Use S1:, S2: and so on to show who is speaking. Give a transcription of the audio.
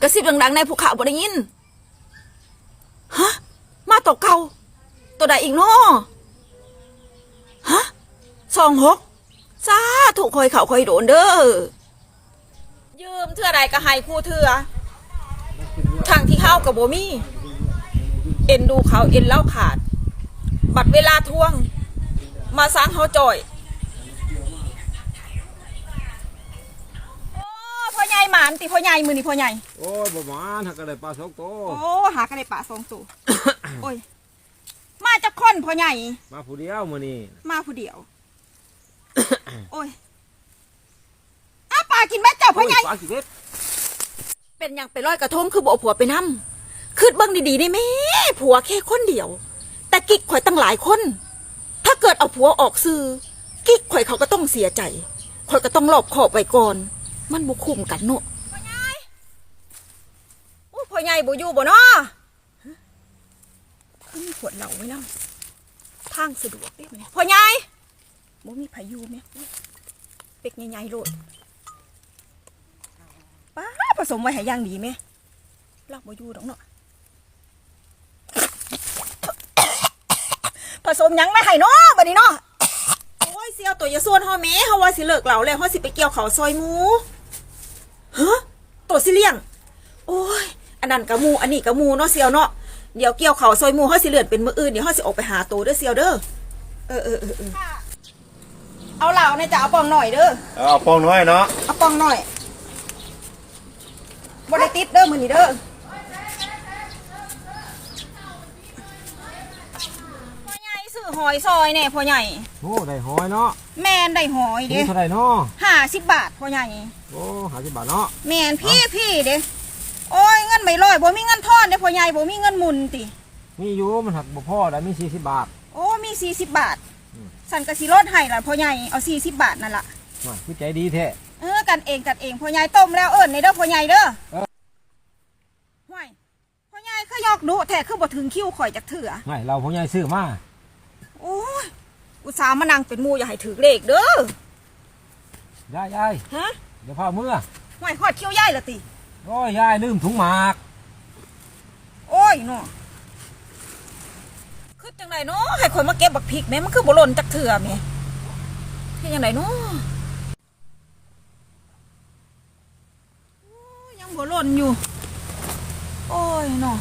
S1: กระซิบดังๆในภูเขาบ่ได้ยิน ฮะ มาตกเก่า ตัวใดอีกนาะฮะสองหกสาถูกคอยเขาคอยโดนเด้อ ยืมเทื่อใดก็ให้คู่เทื่อทางที่เฮากับโบมี่เอ็นดูเขาเอ็นเล่าขาด บัดเวลาทวง มาสร้างเฮาจ่อย หญ่หมานติพ่อใหญ่มือนี่พ่อใหญ่
S2: โอ้ยบ่หมานหักกระไดปลาสองโต
S1: โอ้หากระไดปะสองตัวโอ้ยมาจากคนพ่อใหญ่
S2: มาผู้เดียวมื้อนี้
S1: มาผู้เดียว โอ้ยอ้าปลากินแม่เจ้าพ่อใหญ่
S2: ปลากี่เม็ด
S1: เป็นหยังไปร้อยกระทงคือบอกผัวไปนำคืดเบิ่งดีๆได้แม่ผัวแค่คนเดียว แต่กิ๊กข่อยตั้งหลายคน ถ้าเกิดเอาผัวออกซื้อกิ๊กข่อยเขาก็ต้องเสียใจข่อยก็ต้องหลบขอบไว้ก่อน มันบุคุมกันเนอะพ่อใหญ่โอ้พ่อใหญ่บ่อยู่บ่เนาะฮะคือมีขวดเหล้าไว้แล้วทางสะดวกได้ไหมพ่อใหญ่บ่มีพายุไหมเป็กใหญ่ๆโลดป้าผสมไว้ห้ย่างดีไหมลอกบ่อยู่ดอกเนาะผสมยังไม่ให้เนาะบัดนี้เนาะโอ้ยเสียวตัวอยาส่วนเฮาแม่เฮาว่าสิเลิกเหล่าแล้วเฮาสิไปเกี่ยวเขาซอยหมู ฮะตัวสิเลี้ยง โอ้ย อันนั้นกะหมูอันนี้กะหมูเนาะเสียวเนาะ เดี๋ยวเกี่ยวเขาวซอยหมูเฮาสิเลื่อนเป็นมื้ออื่นเดี๋ยวเฮาสิออกไปหาตัวเด้อเสียวเด้อ เออเออเออเออเอาเหล่าในจะเอาปองหน่อยเด้อ
S2: เอาปองน้อยเนาะ
S1: เอาปองหน่อยบริติดเด้อมือนี้เด้อพ่อ หญ่ซื้อหอยซอยแน่พ่อใหญ่
S2: โอ้ได้หอยเนาะ
S1: แมนได้หอย
S2: ถุ
S1: เด้
S2: งเท่าไหร่เนาะ
S1: ห้าสิบบาทพ่อใหญ่
S2: โอ้ห้าสิบบาทเนาะ
S1: แมนพี่พี่เด้โอ้ยเงินไม่ร้อยบ่มีเงินทอนเด้พ่อใหญ่บ่มีเงินหมุนติ
S2: มีอยู่มันหักบ่พอได้มีสี่สิบบาท
S1: โอ้มีสี่สิบบาท
S2: อืม
S1: สันกะสิลดให้ล่ะพ่อใหญ่เอาสี่สิบบาทนั่นล่ะ
S2: ว่าคือใจดีแท้
S1: เออกันเองกันเองพ่อใหญ่ต้มแล้วเอิ้นในเด้อพ่อใหญ่เด้อ
S2: เออ
S1: ห่วยพ่อใหญ่คือยอกดุแท้คือบ่ถึงคิวข่อยจักเถื่อ
S2: ไม่เราผู้ใหญ่ซื้อมา
S1: โอ้ย อุตส่าห์มานั่งเป็นหมูอย่าให้ถือเลขเด้อยา
S2: ยยาย
S1: ฮะ
S2: เดี๋ยวพาเมื่อ
S1: ห่วยหอดเขี้ยวย่ายละติ
S2: โอ้ยยายลืมถุงหมาก
S1: โอ้ยเนาะคือจังไดเนาะให้คนมาเก็บบักพริกแม่มันคือบ่หล่นจักเถื่อแม่เฮ็ดจังไดเนาะโอ้ยยังบ่หล่นอยู่ โอ้ยเนาะ